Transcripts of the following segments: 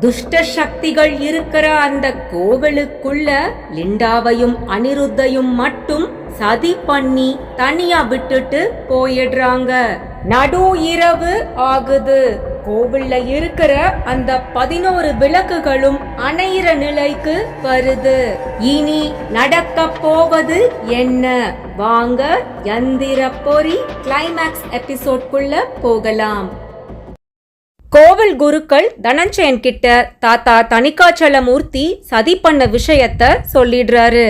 துஷ்ட சக்திகள் இருக்கிற அந்த கோவிலுக்குள்ள லிண்டாவையும் அனிருத்தையும் மட்டும் சதி பண்ணி தனியா விட்டுட்டு போயிடுறாங்க. நடு இரவு ஆகுது. கோவில்ல இருக்கிற அந்த பதினோரு விளக்குகளும் அணையிற நிலைக்கு வருது. இனி நடக்க போவது என்ன? வாங்க யந்திர பொறி கிளைமேக்ஸ் எபிசோட்குள்ள போகலாம். கோவில் குருக்கள் தனஞ்சயன் கிட்ட தாத்தா தனிக்காச்சலமூர்த்தி சதி பண்ண விஷயத்த சொல்லிடுறாரு.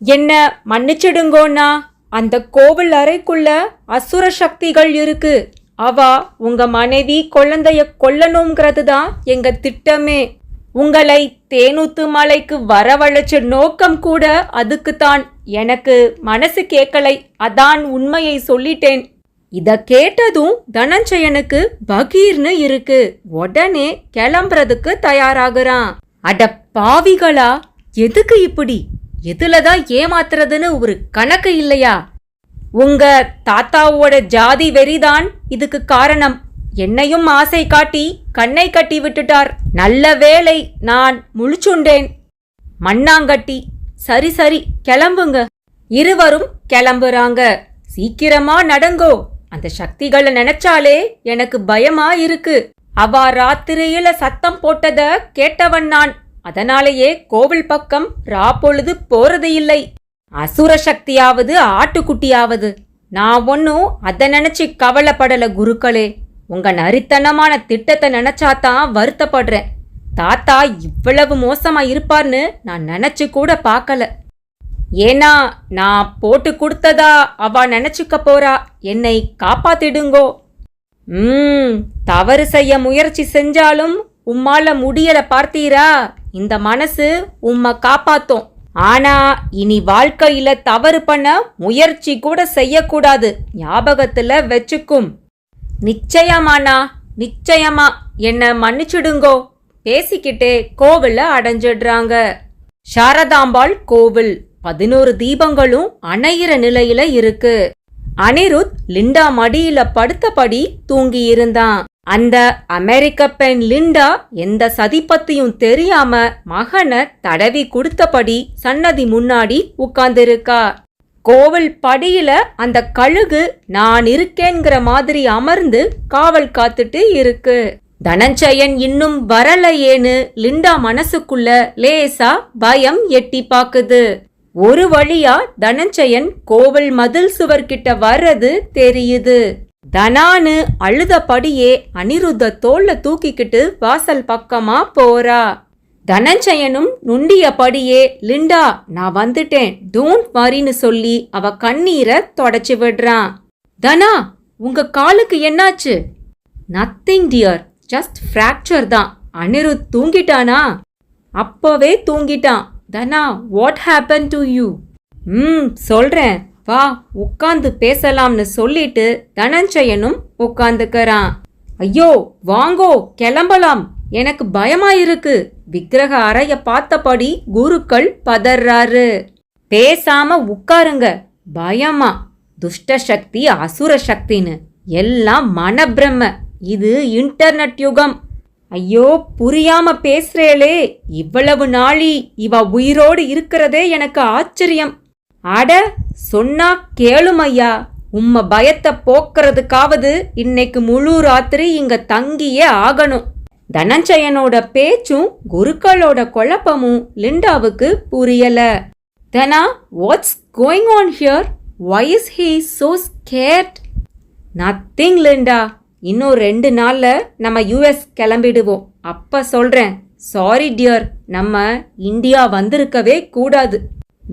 என்ன மன்னிச்சிடுங்கோண்ணா. அந்த கோவில் அறைக்குள்ள அசுர சக்திகள் இருக்கு. அவா உங்க மனைவி குழந்தைய கொல்லணுங்கிறது தான் எங்க திட்டமே. உங்களை தேனூத்து மலைக்கு வரவழைச்ச நோக்கம் கூட அதுக்குத்தான். எனக்கு மனசு கேட்கலை. அதான் உண்மையை சொல்லிட்டேன். இத கேட்டதும் தனஞ்சயனுக்கு பகீர்னு இருக்கு. உடனே கிளம்புறதுக்கு தயாராகிறான். அட பாவிகளா எதுக்கு இப்படி? எதுலதான் ஏமாத்துறதுன்னு ஒரு கணக்கு இல்லையா? உங்க தாத்தாவோட ஜாதி வெறிதான் இதுக்கு காரணம். என்னையும் ஆசை காட்டி கண்ணை கட்டி விட்டுட்டார். நல்ல வேளை நான் முழிச்சுண்டேன். மண்ணாங்கட்டி சரி சரி கிளம்புங்க. இருவரும் கிளம்புறாங்க. சீக்கிரமா நடங்கோ. அந்த சக்திகளை நினைச்சாலே எனக்கு பயமா இருக்கு அவ ராத்திரியில சத்தம் போட்டத கேட்டவன் நான். அதனாலேயே கோவில் பக்கம் ரா பொழுது போறது இல்லை. அசுர சக்தியாவது ஆட்டுக்குட்டியாவது. நான் ஒன்னும் அதை நினைச்சு கவலைப்படல குருக்களே. உங்க நரித்தனமான திட்டத்தை நினைச்சாதான் வருத்தப்படுறேன். தாத்தா இவ்வளவு மோசமா இருப்பார்னு நான் நினைச்சு கூட பார்க்கல. ஏன்னா நான் போட்டு கொடுத்ததா அவ நினைச்சுக்க போறா? என்னை காப்பாத்திடுங்கோ. ம் தவறு செய்ய முயற்சி செஞ்சாலும் உம்மால முடியல பார்த்தீரா? இந்த மனசு உம்மை காப்பாத்தும். ஆனா இனி வாழ்க்கையில தவறு பண்ண முயற்சி கூட செய்யக்கூடாது. ஞாபகத்துல வச்சுக்கும். நிச்சயமாண்ணா நிச்சயமா. என்ன மன்னிச்சிடுங்கோ. பேசிக்கிட்டே கோவில அடைஞ்சிடுறாங்க. சாரதாம்பாள் கோவில். பதினோரு தீபங்களும் அணையிற நிலையில இருக்கு. அனிருத் லிண்டா மடியில படுத்தபடி தூங்கி இருந்தான் அந்த அமெரிக்க பெண் லிண்டா எந்த சதிப்பத்தையும் தெரியாம மகனை தடவி கொடுத்தபடி சன்னதி முன்னாடி உட்கார்ந்திருக்கா. கோவில் படியில அந்த கழுகு நான் இருக்கேங்கிற மாதிரி அமர்ந்து காவல் காத்துட்டு இருக்கு. தனஞ்சயன் இன்னும் வரலையேன்னு லிண்டா மனசுக்குள்ள லேசா பயம் எட்டி பாக்குது ஒரு வழியா தனஞ்சயன் கோவில் மதில் சுவர்கிட்ட வர்றது தெரியுது. தனானு அழுதபடியே அனிருத்த தோல்ல தூக்கிக்கிட்டு வாசல் பக்கமா போறா. தனஞ்சயனும் நுண்டியபடியே லிண்டா நான் வந்துட்டேன். டோன்ட் வரின்னு சொல்லி அவ கண்ணீரை தொடச்சி விடுறான் தனா உங்க காலுக்கு என்னாச்சு? நத்திங் டியர் ஜஸ்ட் ஃப்ராக்சர் தான். அனிருத் தூங்கிட்டானா? அப்பவே தூங்கிட்டான். Dhana what happen to you ம் சொல்கிறேன் வா உட்காந்து பேசலாம்னு சொல்லிட்டு தனஞ்சயனும் உட்காந்துக்கறான் ஐயோ வாங்கோ கிளம்பலாம். எனக்கு பயமா இருக்கு விக்கிரக அறைய பார்த்தபடி குருக்கள் பதறாரு. பேசாம உட்காருங்க. பயமா. துஷ்ட சக்தி அசுர சக்தின்னு. எல்லாம் மனப்பிரம. இது இன்டர்நெட் யுகம். ஐயோ புரியாம பேசுறேளே. இவ்வளவு நாளி இவ உயிரோடு இருக்கிறதே எனக்கு ஆச்சரியம். அட சொன்னா கேளும் ஐயா உம்ம பயத்தை போக்குறதுக்காவது இன்னைக்கு முழு ராத்திரி இங்க தங்கியே ஆகணும். தனஞ்சயனோட பேச்சும் குருக்களோட குழப்பமும் லிண்டாவுக்கு புரியல. தனா what's going on here why is he so scared nothing Linda. இன்னும் ரெண்டு நாளில் நம்ம யூஎஸ் கிளம்பிடுவோம். அப்போ சொல்கிறேன் சாரி டியர் நம்ம இந்தியா வந்திருக்கவே கூடாது.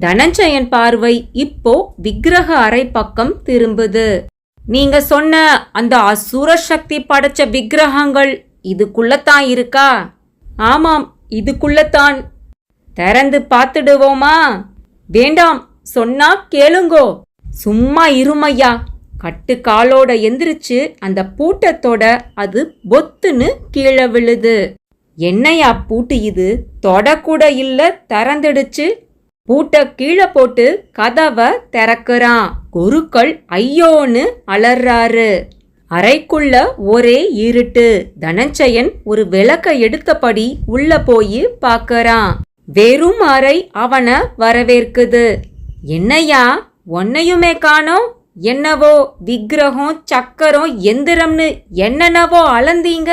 தனஞ்சயன் பார்வை இப்போ விக்கிரக அறை பக்கம் திரும்புது. நீங்க சொன்ன அந்த அசுர சக்தி படைச்ச விக்கிரகங்கள் இதுக்குள்ளத்தான் இருக்கா? ஆமாம் இதுக்குள்ளத்தான். திறந்து பார்த்துடுவோமா? வேண்டாம் சொன்னா கேளுங்கோ. சும்மா இருமையா? கட்டு காலோட எந்திரிச்சு அந்த பூட்டத்தோட அது பொத்துன்னு கீழே விழுது. என்னையா பூட்டு இது? தொடக்கூட இல்ல திறந்துடுச்சு. பூட்டை கீழே போட்டு கதவை திறக்கிறான். குருக்கள் ஐயோன்னு அலறாரு. அறைக்குள்ள ஒரே இருட்டு. தனஞ்சயன் ஒரு விளக்க எடுத்தபடி உள்ள போய் பார்க்கறான். வெறும் அறை அவனை வரவேற்குது. என்னையா ஒன்னையுமே காணோம். என்னவோ விக்கிரகம் சக்கரம் எந்திரம்னு என்னென்னவோ அளந்தீங்க?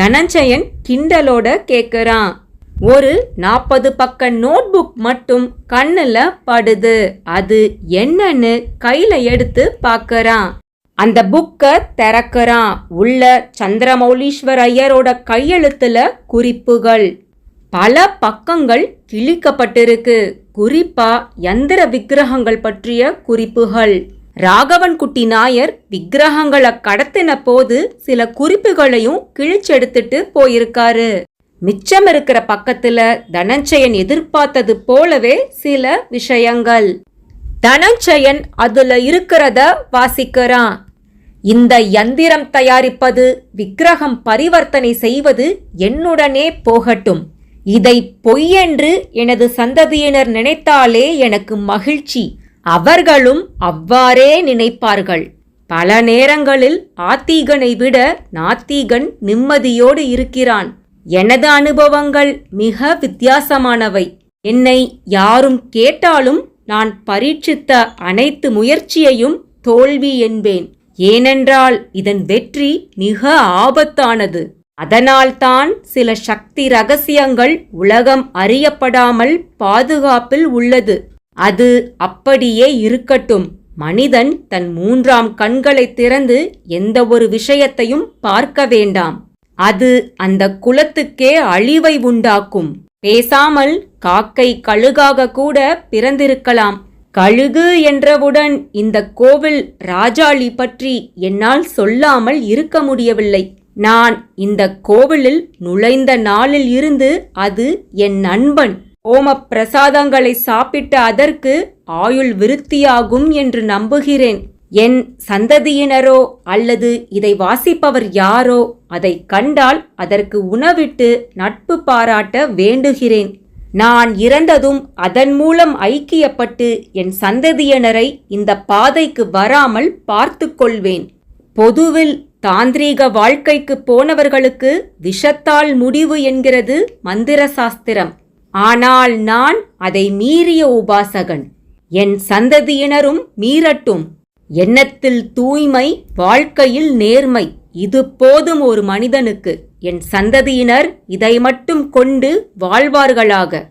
தனஞ்சயன் கிண்டலோட கேக்குறான். ஒரு நாற்பது பக்க நோட்புக் மட்டும் கண்ணுல படுது. அது என்னன்னு கையில எடுத்து பார்க்கறான் அந்த புக்க திறக்கறான். உள்ள சந்திரமௌலீஸ்வர் ஐயரோட கையெழுத்துல குறிப்புகள். பல பக்கங்கள் கிழிக்கப்பட்டிருக்கு. குறிப்பா யந்திர விக்கிரகங்கள் பற்றிய குறிப்புகள். ராகவன் குட்டி நாயர் விக்கிரகங்களை கடத்தின போது சில குறிப்புகளையும் கிழிச்செடுத்துட்டு போயிருக்காரு. மிச்சம் இருக்கிற பக்கத்துல தனஞ்சயன் எதிர்பார்த்தது போலவே சில விஷயங்கள். தனஞ்சயன் அதுல இருக்கிறத வாசிக்கிறான். இந்த யந்திரம் தயாரிப்பது விக்கிரகம் பரிவர்த்தனை செய்வது என்னுடனே போகட்டும். இதை பொய்யென்று எனது சந்ததியினர் நினைத்தாலே எனக்கு மகிழ்ச்சி. அவர்களும் அவ்வாறே நினைப்பார்கள். பல நேரங்களில் ஆத்தீகனை விட நாத்தீகன் நிம்மதியோடு இருக்கிறான். எனது அனுபவங்கள் மிக வித்தியாசமானவை. என்னை யாரும் கேட்டாலும் நான் பரீட்சித்த அனைத்து முயற்சியையும் தோல்வி என்பேன். ஏனென்றால் இதன் வெற்றி மிக ஆபத்தானது. அதனால்தான் சில சக்தி ரகசியங்கள் உலகம் அறியப்படாமல் பாதுகாப்பில் உள்ளது. அது அப்படியே இருக்கட்டும். மனிதன் தன் மூன்றாம் கண்களை திறந்து எந்த ஒரு விஷயத்தையும் பார்க்க வேண்டாம். அது அந்த குலத்துக்கே அழிவை உண்டாக்கும். பேசாமல் காக்கை கழுகாக கூட பிறந்திருக்கலாம். கழுகு என்றவுடன் இந்த கோவில் ராஜாளி பற்றி என்னால் சொல்லாமல் இருக்க முடியவில்லை. நான் இந்த கோவிலில் நுழைந்த நாளில் இருந்து அது என் நண்பன். ஓம பிரசாதங்களை சாப்பிட்ட அதற்கு ஆயுள் விருத்தியாகும் என்று நம்புகிறேன். என் சந்ததியினரோ அல்லது இதை வாசிப்பவர் யாரோ அதை கண்டால் அதற்கு உணவிட்டு நட்பு பாராட்ட வேண்டுகிறேன். நான் இறந்ததும் அதன் மூலம் ஐக்கியப்பட்டு என் சந்ததியினரை இந்த பாதைக்கு வராமல் பார்த்து கொள்வேன். பொதுவில் தாந்திரீக வாழ்க்கைக்கு போனவர்களுக்கு விஷத்தால் முடிவு என்கிறது மந்திர சாஸ்திரம் ஆனால் நான் அதை மீறிய உபாசகன். என் சந்ததியினரும் மீறட்டும். எண்ணத்தில் தூய்மை வாழ்க்கையில் நேர்மை இது போதும் ஒரு மனிதனுக்கு. என் சந்ததியினர் இதை மட்டும் கொண்டு வாழ்வார்களாக.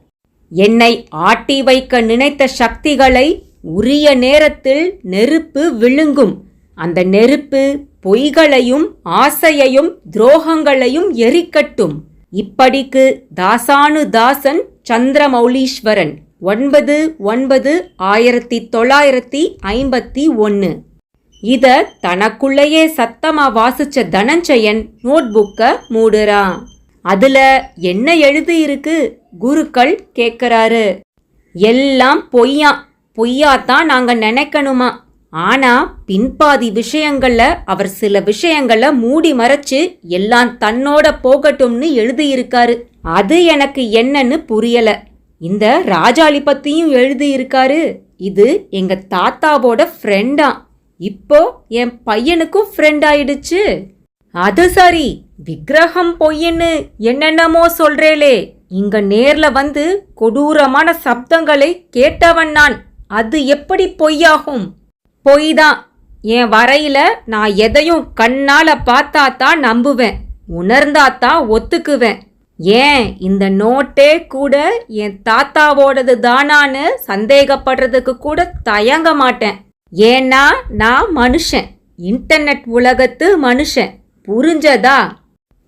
என்னை ஆட்டி வைக்க நினைத்த சக்திகளை உரிய நேரத்தில் நெருப்பு விழுங்கும். அந்த நெருப்பு பொய்களையும் ஆசையையும் துரோகங்களையும் எரிக்கட்டும். இப்படிக்கு தாசானு தாசன் சந்திரமௌலீஸ்வரன் ஒன்பது ஒன்பது ஆயிரத்தி தொள்ளாயிரத்தி ஐம்பத்தி ஒன்று இத தனக்குள்ளேயே சத்தமா வாசிச்ச தனஞ்சயன் நோட்புக்க மூடுறான் அதுல என்ன எழுதி இருக்கு? குருக்கள் கேக்குறாரு. எல்லாம் பொய்யா பொய்யாத்தான் நாங்க நினைக்கணுமா? ஆனா பின்பாதி விஷயங்கள்ல அவர் சில விஷயங்கள மூடி மறைச்சு எல்லாம் தன்னோட போகட்டும்னு எழுதியிருக்காரு அது எனக்கு என்னன்னு புரியல. இந்த ராஜாளி பத்தியும் எழுதியிருக்காரு இது எங்க தாத்தாவோட ஃப்ரெண்டா இப்போ என் பையனுக்கும் ஃப்ரெண்ட் ஆயிடுச்சு. அது சரி விக்கிரகம் பொய்ன்னு என்னென்னமோ சொல்றேலே இங்க நேர்ல வந்து கொடூரமான சப்தங்களை கேட்டவன் நான். அது எப்படி பொய்யாகும்? பொய் தான் என் வரையில நான் எதையும் கண்ணால பார்த்தா தான் நம்புவேன். உணர்ந்தா தான் ஒத்துக்குவேன். ஏன் இந்த நோட்டே கூட என் தாத்தாவோடது தானான்னு சந்தேகப்படுறதுக்கு கூட தயங்க மாட்டேன். ஏன்னா நான் மனுஷன். இன்டர்நெட் உலகத்து மனுஷன். புரிஞ்சதா?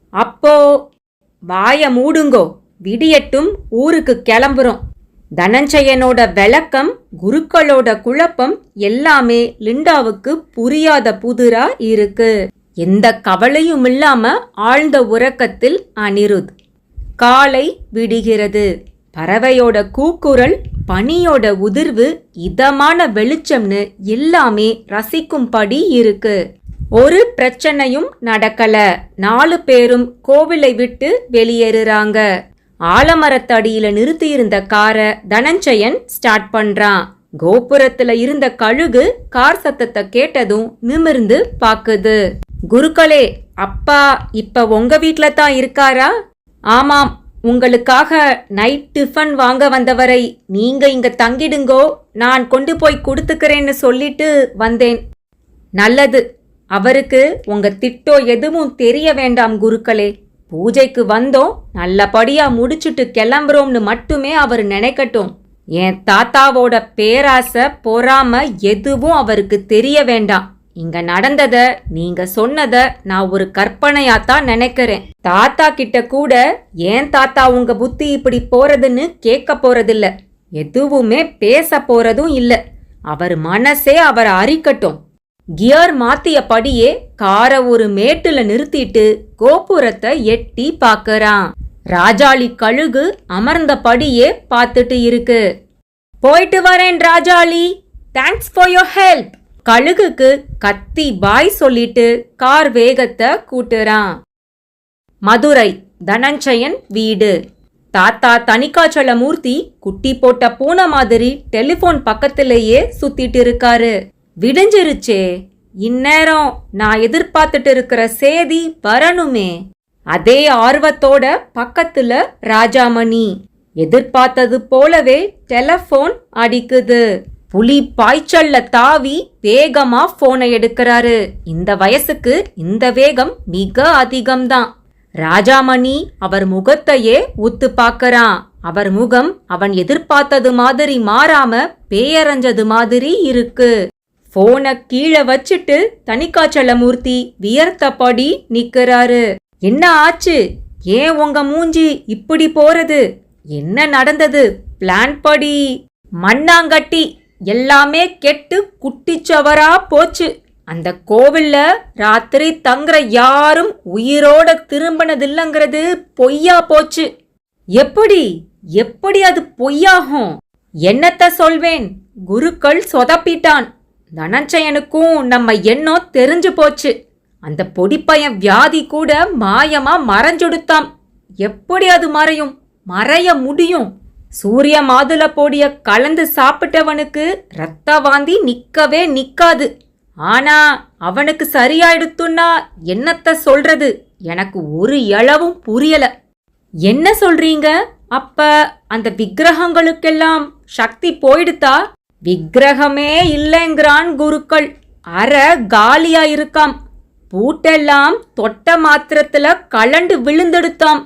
அப்போ வாய மூடுங்கோ. விடியட்டும் ஊருக்கு கிளம்புறோம். தனஞ்சயனோட விளக்கம் குருக்களோட குழப்பம் எல்லாமே லிண்டாவுக்கு புரியாத புதிரா இருக்கு. எந்த கவலையும் இல்லாம ஆழ்ந்த உறக்கத்தில் அனிருத். காலை விடுகிறது. பறவையோட கூக்குரல் பனியோட உதிர்வு இதமான வெளிச்சம்னு எல்லாமே ரசிக்கும்படி இருக்கு. ஒரு பிரச்சனையும் நடக்கல. நாலு பேரும் கோவிலை விட்டு வெளியேறுறாங்க. ஆலமரத்தடியில நிறுத்தியிருந்த காரை தனஞ்சயன் ஸ்டார்ட் பண்றான். கோபுரத்துல இருந்த கழுகு கார் சத்தத்தை கேட்டதும் நிமிர்ந்து பாக்குது. குருக்களே அப்பா இப்ப உங்க வீட்ல தான் இருக்காரா? ஆமாம் உங்களுக்காக நைட் டிஃபன் வாங்க வந்தவரை நீங்க இங்க தங்கிடுங்கோ நான் கொண்டு போய் கொடுத்துக்கிறேன்னு சொல்லிட்டு வந்தேன். நல்லது அவருக்கு உங்க திட்டோ எதுவும் தெரிய வேண்டாம் குருக்களே. பூஜைக்கு வந்தோம் நல்லபடியா முடிச்சுட்டு கிளம்புறோம்னு மட்டுமே அவர் நினைக்கட்டும். என் தாத்தாவோட பேராசை பொறாம எதுவும் அவருக்கு தெரிய வேண்டாம். இங்க நடந்தத நீங்க சொன்னத நான் ஒரு கற்பனையாத்தான் நினைக்கிறேன். தாத்தா கிட்ட கூட ஏன் தாத்தா உங்க புத்தி இப்படி போறதுன்னு கேட்க போறதில்ல. எதுவுமே பேச போறதும் இல்ல. அவர் மனசே அவர் அரிக்கட்டும். கியர் மாத்தியபடியே காரை ஒரு மேட்டுல நிறுத்திட்டு கோபுரத்தை எட்டி பாக்கறான். ராஜாளி கழுகு அமர்ந்தபடியே பார்த்துட்டு இருக்கு. போயிட்டு வரேன் ராஜாளி. தேங்க்ஸ் ஃபார் யோர் ஹெல்ப் கழுகுக்கு கத்தி பாய் சொல்லிட்டு கார் வேகத்தை கூட்டுறான். மதுரை தனஞ்சயன் வீடு. தாத்தா தனிக்காச்சலமூர்த்தி குட்டி போட்ட பூனை மாதிரி டெலிபோன் பக்கத்திலேயே சுத்திட்டு இருக்காரு. விடிஞ்சிருச்சே. இந்நேரம் நான் எதிர்பார்த்துட்டு இருக்கிற சேதி வரணுமே. அதே ஆர்வத்தோட பக்கத்துல ராஜாமணி. எதிர்பார்த்தது போலவே டெலஃபோன் அடிக்குது. புலி பாய்ச்சல்ல தாவி வேகமா போனை எடுக்கிறாரு. இந்த வயசுக்கு இந்த வேகம் மிக அதிகம்தான். ராஜாமணி அவர் முகத்தையே உத்து பார்க்கறான். அவர் முகம் அவன் எதிர்பார்த்தது மாதிரி மாறாம பேயறைஞ்சது மாதிரி இருக்கு. போனை கீழே வச்சுட்டு தனிக்காச்சலமூர்த்தி வியர்த்தபடி நிக்கிறாரு. என்ன ஆச்சு? ஏன் உங்க மூஞ்சி இப்படி போறது? என்ன நடந்தது? பிளான் படி. மண்ணாங்கட்டி எல்லாமே கெட்டு குட்டிச்சவரா போச்சு. அந்த கோவில்ல ராத்திரி தங்குற யாரும் உயிரோட திரும்பினதில்லைங்கிறது பொய்யா போச்சு. எப்படி எப்படி அது பொய்யாகும்? என்னத்த சொல்வேன்? குருக்கள் சொதப்பிட்டான். தனஞ்சயனுக்கும் நம்ம எண்ணம் தெரிஞ்சு போச்சு. அந்த பொடிப்பையன் வியாதி கூட மாயமா மறைஞ்சுடுத்தாம் எப்படி அது மறையும்? மறைய முடியும். சூரிய மாதுள பொடிய கலந்து சாப்பிட்டவனுக்கு ரத்த வாந்தி நிக்கவே நிக்காது. ஆனா அவனுக்கு சரியாயிடுத்துன்னா என்னத்த சொல்றது? எனக்கு ஒரு இளவும் புரியல. என்ன சொல்றீங்க? அப்ப அந்த விக்கிரகங்களுக்கெல்லாம் சக்தி போயிடுதா விக்கிரகமே இல்லைங்கிறான் குருக்கள். அற காலியா இருக்காம் பூட்டெல்லாம் தொட்ட மாத்திரத்துல கலண்டு விழுந்தெடுத்தாம்.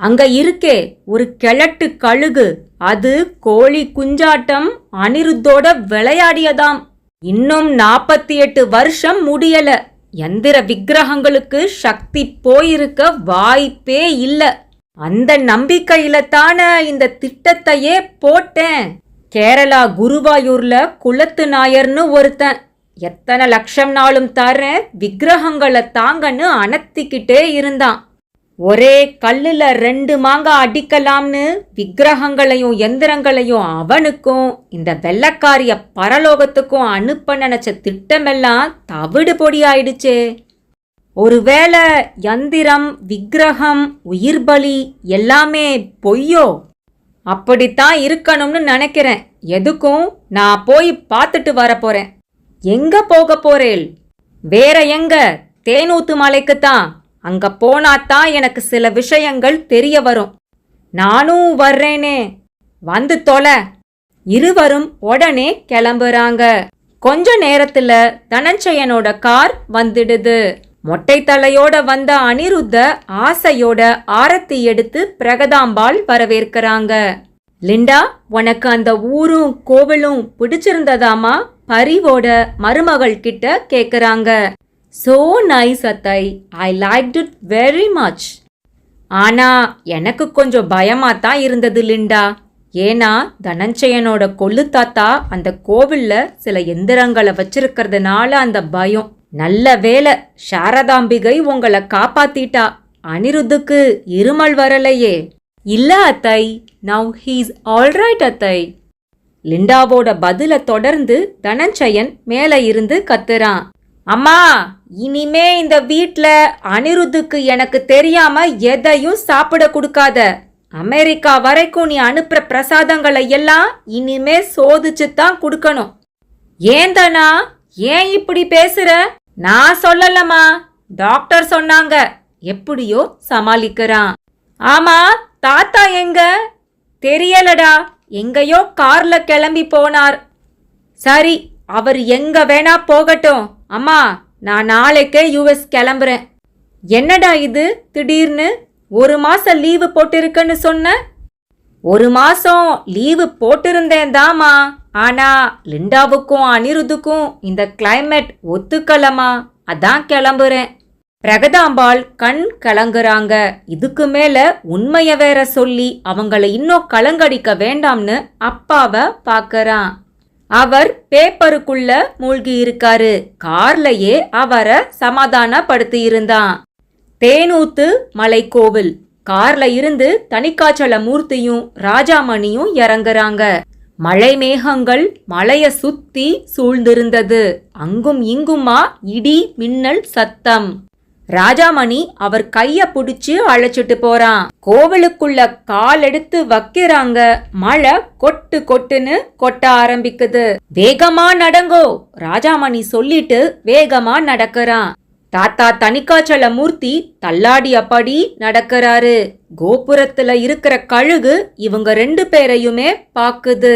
அங்க இருக்கே ஒரு கிழட்டு கழுகு. அது கோழி குஞ்சாட்டம் அனிருத்தோட விளையாடியதாம். இன்னும் நாற்பத்தி எட்டு வருஷம் முடியல. எந்திர விக்கிரகங்களுக்கு சக்தி போயிருக்க வாய்ப்பே இல்ல. அந்த நம்பிக்கையில தானே இந்த திட்டத்தையே போட்டேன். கேரளா குருவாயூர்ல குளத்து நாயர்னு ஒருத்தன். எத்தனை லட்சம் நாளும் தர விக்கிரகங்களை தாங்கன்னு அணத்திக்கிட்டே இருந்தான். ஒரே கல்லுல ரெண்டு மாங்காய் அடிக்கலாம்னு விக்கிரகங்களையும் எந்திரங்களையும் அவனுக்கும் இந்த வெள்ளக்காரிய பரலோகத்துக்கும் அனுப்ப நினைச்ச திட்டமெல்லாம் தவிடு பொடி ஆயிடுச்சே ஒருவேளை யந்திரம் விக்கிரகம் உயிர் பலி எல்லாமே பொய்யோ? அப்படித்தான் இருக்கணும்னு நினைக்கிறேன். எதுக்கும் நான் போய் பார்த்துட்டு வரப்போறேன் எங்க போக போறேள்? வேற எங்க? தேனூத்து மலைக்குத்தான். அங்க போனாத்தான் எனக்கு சில விஷயங்கள் தெரிய வரும். நானும் வர்றேனே. வந்து தொலை. இருவரும் உடனே கிளம்புறாங்க. கொஞ்ச நேரத்துல தனஞ்சயனோட கார் வந்துடுது. மொட்டை தலையோட வந்த அனிருத்த ஆசையோட ஆரத்தி எடுத்து பிரகதாம்பாள் வரவேற்கிறாங்க. லிண்டா உனக்கு அந்த ஊரும் கோவிலும் பிடிச்சிருந்ததாமா? பரிவோட மருமகள் கிட்ட கேக்குறாங்க. ஸோ நைஸ் அத்தை I like it very much ஆனா எனக்கு கொஞ்சம் பயமா தான் இருந்தது லிண்டா. ஏன்னா தனஞ்சயனோட கொள்ளு தாத்தா அந்த கோவில்ல சில எந்திரங்களை வச்சிருக்கிறதுனால அந்த பயம். நல்ல வேலை சாரதாம்பிகை உங்களை காப்பாத்திட்டா. அனிருத்துக்கு இருமல் வரலையே. இல்ல அத்தை நவ் ஹீஸ் ஆல்ரைட் அத்தை லிண்டாவோட பதில தொடர்ந்து தனஞ்சயன் மேலே இருந்து கத்துறான். அம்மா இனிமே இந்த வீட்ல அனிருத்துக்கு எனக்கு தெரியாம எதையும் சாப்பிட கொடுக்காத. அமெரிக்கா வரைக்கும் நீ அனுப்புற பிரசாதங்களை எல்லாம் இனிமே சோதிச்சு தான் கொடுக்கணும் ஏந்தனா ஏன் இப்படி பேசுற? நான் சொல்லலம்மா. டாக்டர் சொன்னாங்க. எப்படியோ சமாளிக்கிறான். ஆமா தாத்தா எங்க? தெரியலடா. எங்கேயோ கார்ல கிளம்பி போனார். சரி அவர் எங்க வேணா போகட்டும். அம்மா நான் நாளைக்கே யூஎஸ் கிளம்புறேன். என்னடா இது? திடீர்னு ஒரு மாசம் லீவு போட்டிருக்கன்னு சொன்ன? ஒரு மாசம் லீவு போட்டிருந்தேன் தாமா ஆனா லிண்டாவுக்கும் அனிருத்துக்கும் இந்த கிளைமேட் ஒத்துக்கலமா அதான் கிளம்புறேன். பிரகதாம்பாள் கண் கலங்குறாங்க. இதுக்கு மேல உண்மைய வேற சொல்லி அவங்கள இன்னும் கலங்கடிக்க வேண்டாம்னு அப்பாவை பார்க்கறான் அவர் பேப்பருக்குள்ள மூழ்கி இருக்காரு கார்லயே அவரை சமாதானப்படுத்தி இருந்தான் தேனூத்து மலைக்கோவில். கார்ல இருந்து தனிக்காச்சல மூர்த்தியும் ராஜாமணியும் இறங்குறாங்க. மழை மேகங்கள் மலைய சுத்தி சூழ்ந்திருந்தது. அங்கும் இங்குமா இடி மின்னல் சத்தம். ராஜாமணி அவர் கைய புடிச்சு அழைச்சிட்டு போறான். கோவிலுக்குள்ள கால் எடுத்து வைக்கிறாங்க. மழை கொட்டு கொட்டுன்னு கொட்ட ஆரம்பிக்குது. வேகமா நடங்கோ ராஜாமணி சொல்லிட்டு வேகமா நடக்கிறான். தாத்தா தனிக்காச்சல மூர்த்தி தள்ளாடி அப்பாடி நடக்கிறாரு. கோபுரத்துல இருக்கிற கழுகு இவங்க ரெண்டு பேரையுமே பாக்குது.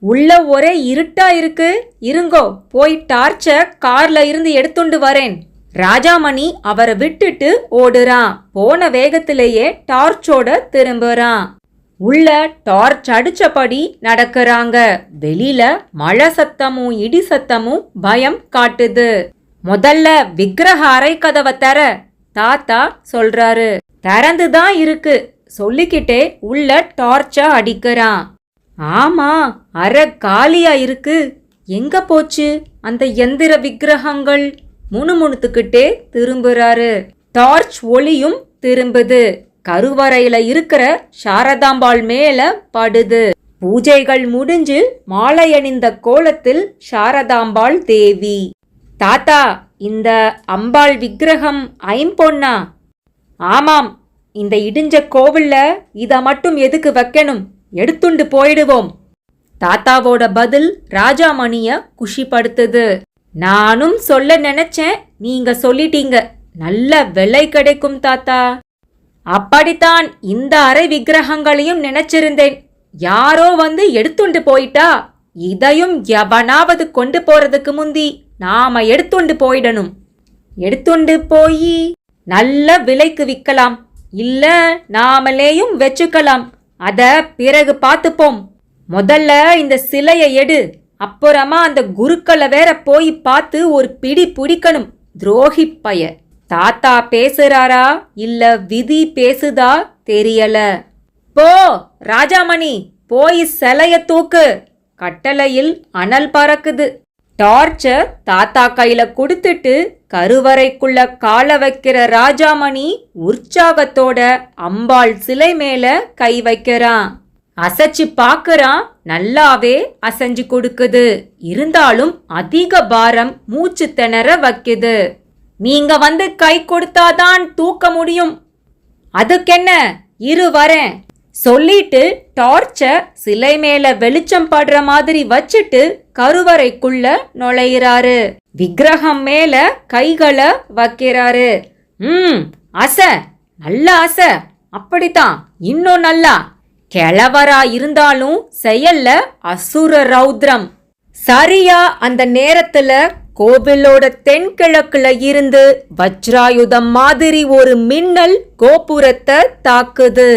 உள்ள ஒரே இருட்டா இருக்கு. இருங்கோ போய் டார்ச்ச கார்ல இருந்து எடுத்துண்டு வரேன். ராஜாமணி அவரை விட்டுட்டு ஓடுறான். போன வேகத்திலேயே டார்ச்சோட திரும்புறான். உள்ள டார்ச் அடிச்சபடி நடக்கிறாங்க. வெளியில மழை சத்தமும் இடி சத்தமும் பயம் காட்டுது. முதல்ல விக்கிரக அறை கதவை தர தாத்தா சொல்றாரு. திறந்துதான் இருக்கு. சொல்லிக்கிட்டே உள்ள டார்ச்ச அடிக்கிறான். ஆமா அற காலியா இருக்கு. எங்க போச்சு? அந்த எந்திர விக்கிரகங்கள். முணுமுணுத்துக்கிட்டே திரும்புறாரு. டார்ச் ஒளியும் திரும்புது. கருவறையில இருக்கிற சாரதாம்பாள் மேல படுது. பூஜைகள் முடிஞ்சு மாலை அணிந்த கோலத்தில் சாரதாம்பாள் தேவி. தாத்தா இந்த அம்பாள் விக்கிரகம் ஐம்பொன்னா ஆமாம் இந்த இடிஞ்ச கோவில்ல இத மட்டும் எதுக்கு வைக்கணும்? எடுத்துண்டு போயிடுவோம். தாத்தாவோட பதில் ராஜாமணிய குஷிப்படுத்துது. நானும் சொல்ல நினைச்சேன். நீங்க சொல்லிட்டீங்க. நல்ல விலை கிடைக்கும் தாத்தா. அப்படித்தான் இந்த அறை விக்கிரகங்களையும் நினைச்சிருந்தேன். யாரோ வந்து எடுத்துண்டு போயிட்டா. இதையும் எவனாவது கொண்டு போறதுக்கு முந்தி நாம எடுத்துண்டு போயிடணும். எடுத்துண்டு போய் நல்ல விலைக்கு விற்கலாம். இல்ல நாமளேயும் வச்சுக்கலாம். அத பிறகு பார்த்துப்போம். முதல்ல இந்த சிலையை எடு. அப்புறமா அந்த குருக்களை வேற போய் பார்த்து ஒரு பிடி பிடிக்கணும். துரோகி பய. தாத்தா பேசுறாரா? இல்ல விதி பேசுதா? தெரியல. போ ராஜாமணி போய் சிலைய தூக்கு. கட்டளையில் அனல் பறக்குது. டார்ச்ச தாத்தா கையில கொடுத்துட்டு கருவறைக்குள்ள கால வைக்கிற ராஜாமணி உற்சாகத்தோட அம்பாள் சிலை மேல கை வைக்கிறான். அசைச்சு பாக்குறான். நல்லாவே அசைஞ்சு கொடுக்குது. இருந்தாலும் அதிக பாரம் மூச்சு திணற வைக்குது. நீங்க வந்து கை கொடுத்தாதான் தூக்க முடியும். அதுக்கென்ன? இரு வரேன். சொல்லிட்டு டார்ச்ச சிலை மேல வெளிச்சம் படுற மாதிரி வச்சுட்டு கருவறைக்குள்ள நுழையிறாரு. விக்கிரகம் மேல கைகளை வைக்கிறாரு. ம் அசை. நல்ல அசை. அப்படித்தான். இன்னும் நல்லா. கிழவரா இருந்தாலும் செயல்ல அசுர ரௌத்ரம் சரியா அந்த நேரத்துல கோவிலோட தென்கிழக்குல இருந்து வஜ்ராயுதம் மாதிரி ஒரு மின்னல் கோபுரத்தை தாக்குது.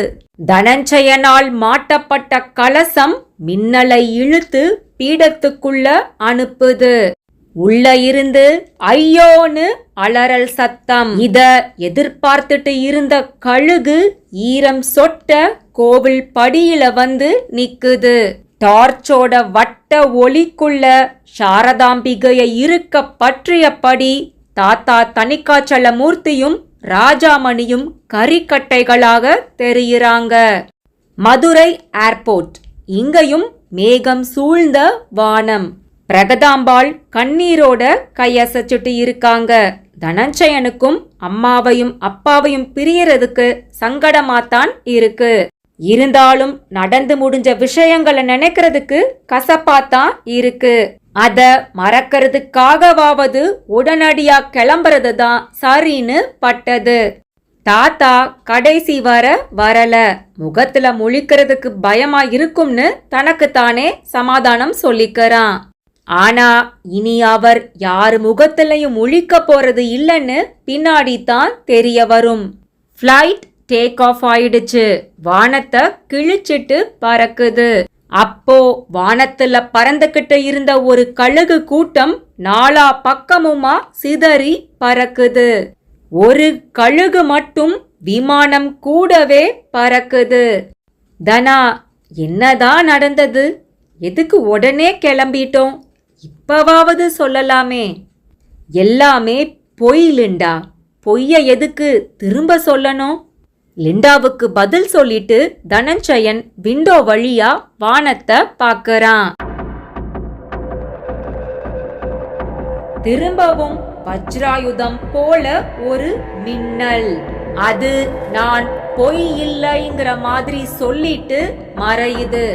தனஞ்சயனால் மாட்டப்பட்ட கலசம் மின்னலை இழுத்து பீடத்துக்குள்ள அனுப்புது. உள்ள இருந்து ஐயோன்னு அலறல் சத்தம். இத எதிர்பார்த்துட்டு இருந்த கழுகு ஈரம் சொட்ட கோவில் படியில வந்து நிக்குது. டார்ச்சோட வட்ட ஒளிக்குள்ள சாரதாம்பிகையை இருக்க பற்றியபடி தாத்தா தனிக்காச்சல மூர்த்தியும் ராஜாமணியும் கரிக்கட்டைகளாக தெரியிறாங்க. மதுரை ஏர்போர்ட். இங்கேயும் மேகம் சூழ்ந்த வானம். பிரகதாம்பாள் கண்ணீரோட கையசைச்சிட்டு இருக்காங்க. தனஞ்சயனுக்கும் அம்மாவையும் அப்பாவையும் பிரியறதுக்கு சங்கடமாத்தான் இருக்கு. இருந்தாலும் நடந்து முடிஞ்ச விஷயங்களை நினைக்கிறதுக்கு கசப்பாத்தான் இருக்கு. அத மறக்கிறதுக்காகவாவது உடனடியா கிளம்புறது தான் சரின்னு பட்டது. தாத்தா கடைசி வர வரல. முகத்துல முழிக்கிறதுக்கு பயமா இருக்கும்னு தனக்குத்தானே சமாதானம் சொல்லிக்கிறான். ஆனா இனி அவர் யார் முகத்திலையும் முழிக்க போறது இல்லைன்னு பின்னாடி தான் தெரிய வரும். ஃப்ளைட் டேக் ஆஃப் ஆயிடுச்சு. வானத்தை கிழிச்சிட்டு பறக்குது. அப்போ வானத்துல பறந்துகிட்டு இருந்த ஒரு கழுகு கூட்டம் நாலா பக்கமுமா சிதறி பறக்குது. ஒரு கழுகு மட்டும் விமானம் கூடவே பறக்குது. தனா என்னதான் நடந்தது? எதுக்கு உடனே கிளம்பிட்டோம்? இப்பவாவது சொல்லலாமே. எல்லாமே பொய் லிண்டா. பொய்ய எதுக்கு திரும்ப சொல்லணும்? லிண்டாவுக்கு பதில் சொல்லிட்டு தனஞ்சயன் விண்டோ வழியா வானத்தை பார்க்கறான் திரும்பவும் வஜ்ராயுதம் போல ஒரு மின்னல். அது நான் பொய் இல்லைங்கிற மாதிரி சொல்லிட்டு மறையுது.